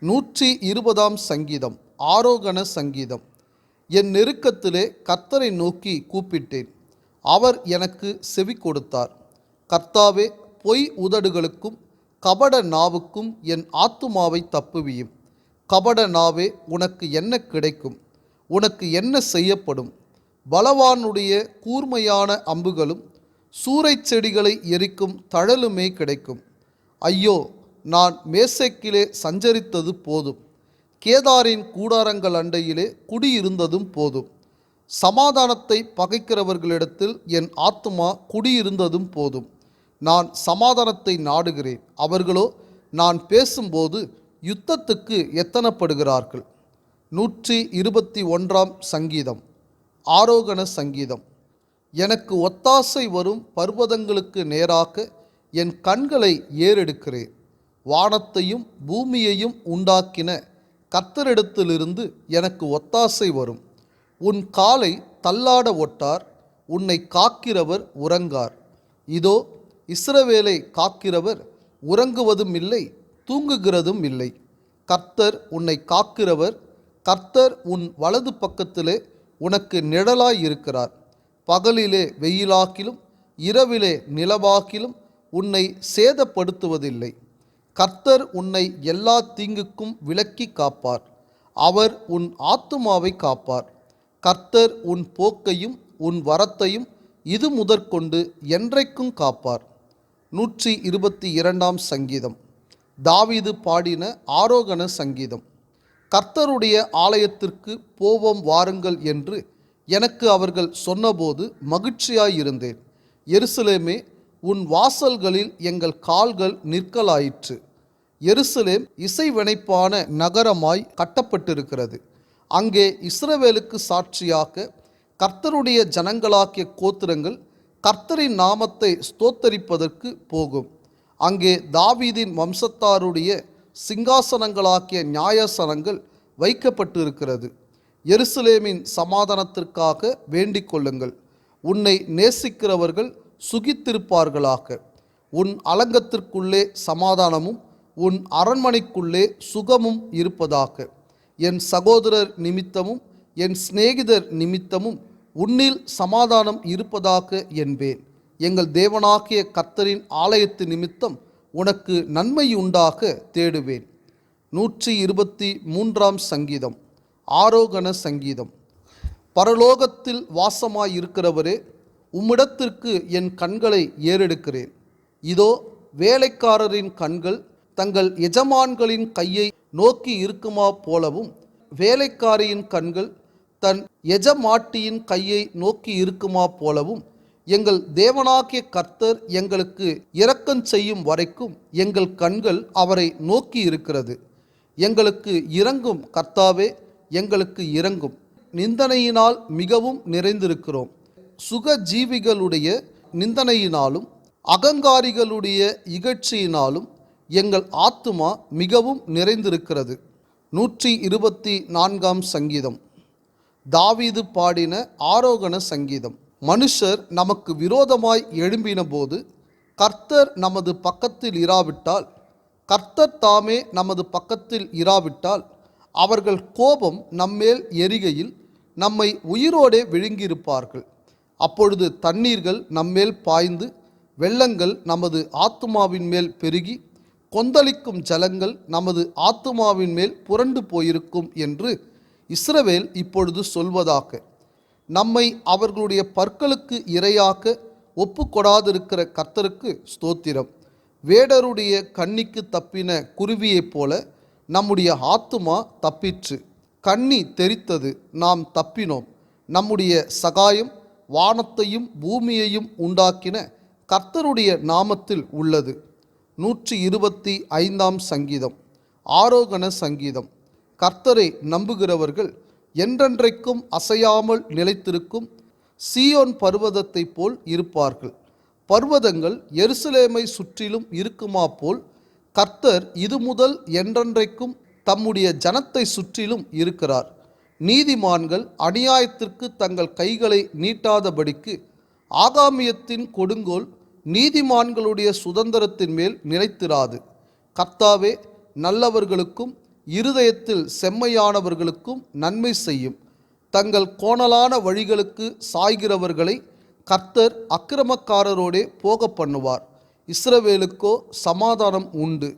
நூற்றி இருபதாம் சங்கீதம் ஆரோகண சங்கீதம். என் நெருக்கத்திலே கர்த்தரை நோக்கி கூப்பிட்டேன். அவர் எனக்கு செவி கொடுத்தார். கர்த்தாவே பொய் உதடுகளுக்கும் கபட நாவுக்கும் என் ஆத்துமாவை தப்புவியும். கபட நாவே உனக்கு என்ன கிடைக்கும்? உனக்கு என்ன செய்யப்படும்? பலவானுடைய கூர்மையான அம்புகளும் சூறைச் செடிகளை எரிக்கும் தழலுமே கிடைக்கும். ஐயோ நான் மேசைக்கிலே சஞ்சரித்தது போதும். கேதாரின் கூடாரங்கள் அண்டையிலே குடியிருந்ததும் போதும். சமாதானத்தை பகைக்கிறவர்களிடத்தில் என் ஆத்மா குடியிருந்ததும் போதும். நான் சமாதானத்தை நாடுகிறேன். அவர்களோ நான் பேசும்போது யுத்தத்துக்கு எத்தனப்படுகிறார்கள்? நூற்றி இருபத்தி ஒன்றாம் சங்கீதம். ஆரோகண சங்கீதம். எனக்கு ஒத்தாசை வரும் பர்வதங்களுக்கு நேராக என் கண்களை ஏறெடுக்கிறேன். வானத்தையும் பூமியையும் உண்டாக்கின கத்தரிடத்திலிருந்து எனக்கு ஒத்தாசை வரும். உன் காலை தள்ளாட ஒட்டார் உன்னை காக்கிறவர் உறங்கார். இதோ இஸ்ரவேலை காக்கிறவர் உறங்குவதும் இல்லை தூங்குகிறதும் இல்லை. கர்த்தர் உன்னை காக்கிறவர் கர்த்தர் உன் வலது பக்கத்திலே உனக்கு நிழலாய் இருக்கிறார் பகலிலே வெயிலாக்கிலும் இரவிலே நிலவாக்கிலும் உன்னை சேதப்படுத்துவதில்லை. கர்த்தர் உன்னை எல்லா தீங்குக்கும் விலக்கி காப்பார். அவர் உன் ஆத்துமாவை காப்பார். கர்த்தர் உன் போக்கையும் உன் வரத்தையும் இது முதற்கொண்டு என்றைக்கும் காப்பார். நூற்றி இருபத்தி இரண்டாம் சங்கீதம். தாவீது பாடின ஆரோகண சங்கீதம். கர்த்தருடைய ஆலயத்திற்கு போவோம் வாருங்கள் என்று எனக்கு அவர்கள் சொன்னபோது மகிழ்ச்சியாயிருந்தேன். எருசலேமே உன் வாசல்களில் எங்கள் கால்கள் நிற்கலாயிற்று. எருசலேம் இசைவினைப்பான நகரமாய் கட்டப்பட்டிருக்கிறது. அங்கே இஸ்ரவேலுக்கு சாட்சியாக கர்த்தருடைய ஜனங்களாக்கிய கோத்திரங்கள் கர்த்தரின் நாமத்தை ஸ்தோத்தரிப்பதற்கு போகும். அங்கே தாவீதின் வம்சத்தாருடைய சிங்காசனங்களாக்கிய நியாயசனங்கள் வைக்கப்பட்டிருக்கிறது. எருசலேமின் சமாதானத்திற்காக வேண்டிக் கொள்ளுங்கள். உன்னை நேசிக்கிறவர்கள் சுகித்திருப்பார்களாக. உன் அலங்கத்திற்குள்ளே சமாதானமும் உன் அரண்மனைக்குள்ளே சுகமும் இருப்பதாக. என் சகோதரர் நிமித்தமும் என் சிநேகிதர் நிமித்தமும் உன்னில் சமாதானம் இருப்பதாக என்பேன். எங்கள் தேவனாகிய கர்த்தரின் ஆலயத்து நிமித்தம் உனக்கு நன்மை உண்டாக தேடுவேன். நூற்றி இருபத்தி மூன்றாம் சங்கீதம். ஆரோகண சங்கீதம். பரலோகத்தில் வாசமாயிருக்கிறவரே உம்மிடத்திற்கு என் கண்களை ஏறெடுக்கிறேன். இதோ வேலைக்காரரின் கண்கள் தங்கள் எஜமான்களின் கையை நோக்கி இருக்குமா போலவும் வேலைக்காரியின் கண்கள் தன் எஜமாட்டியின் கையை நோக்கி இருக்குமா போலவும் எங்கள் தேவனாகிய கர்த்தர் எங்களுக்கு இரக்கம் செய்யும் வரைக்கும் எங்கள் கண்கள் அவரை நோக்கி இருக்கிறது. எங்களுக்கு இறங்கும் கர்த்தாவே எங்களுக்கு இறங்கும் நிந்தனையினால் மிகவும் நிறைந்திருக்கிறோம். சுகஜீவிகளுடைய நிந்தனையினாலும் அகங்காரிகளுடைய இகழ்ச்சியினாலும் எங்கள் ஆத்துமா மிகவும் நிறைந்திருக்கிறது. நூற்றி இருபத்தி நான்காம் சங்கீதம். தாவீது பாடின ஆரோகண சங்கீதம். மனுஷர் நமக்கு விரோதமாய் எழும்பின போது கர்த்தர் நமது பக்கத்தில் இராவிட்டால் கர்த்தர் தாமே நமது பக்கத்தில் இராவிட்டால் அவர்கள் கோபம் நம்மேல் எரிகையில் நம்மை உயிரோடே விழுங்கியிருப்பார்கள். அப்பொழுது தண்ணீர்கள் நம்மேல் பாய்ந்து வெள்ளங்கள் நமது ஆத்துமாவின் மேல் பெருகி கொந்தளிக்கும் ஜலங்கள் நமது ஆத்துமாவின் மேல் புரண்டு போயிருக்கும் என்று இஸ்ரவேல் இப்பொழுது சொல்வதாக. நம்மை அவர்களுடைய பற்களுக்கு இரையாக்க ஒப்பு கொடாதிருக்கிற கர்த்தருக்கு ஸ்தோத்திரம். வேடருடைய கண்ணிக்கு தப்பின குருவியைப் போல நம்முடைய ஆத்துமா தப்பிற்று. கண்ணி தெரித்தது நாம் தப்பினோம். நம்முடைய சகாயம் வானத்தையும் பூமியையும் உண்டாக்கின கர்த்தருடைய நாமத்தில் உள்ளது. நூற்றி இருபத்தி ஐந்தாம் சங்கீதம். ஆரோகண சங்கீதம். கர்த்தரை நம்புகிறவர்கள் என்றென்றைக்கும் அசையாமல் நிலைத்திருக்கும் சீயோன் பர்வதத்தை போல் இருப்பார்கள். பர்வதங்கள் எருசலேமை சுற்றிலும் இருக்குமா போல் கர்த்தர் இது முதல் என்றென்றைக்கும் தம்முடைய ஜனத்தை சுற்றிலும் இருக்கிறார். நீதிமான்கள் அநியாயத்திற்கு தங்கள் கைகளை நீட்டாதபடிக்கு ஆகாமியத்தின் கொடுங்கோல் நீதிமான்களுடைய சுதந்திரத்தின் மேல் நிலைத்திராது. கர்த்தாவே நல்லவர்களுக்கும் இருதயத்தில் செம்மையானவர்களுக்கும் நன்மை செய்யும். தங்கள் கோணலான வழிகளுக்கு சாய்கிறவர்களை கர்த்தர் அக்கிரமக்காரரோடே போக பண்ணுவார். இஸ்ரவேலுக்கோ சமாதானம் உண்டு.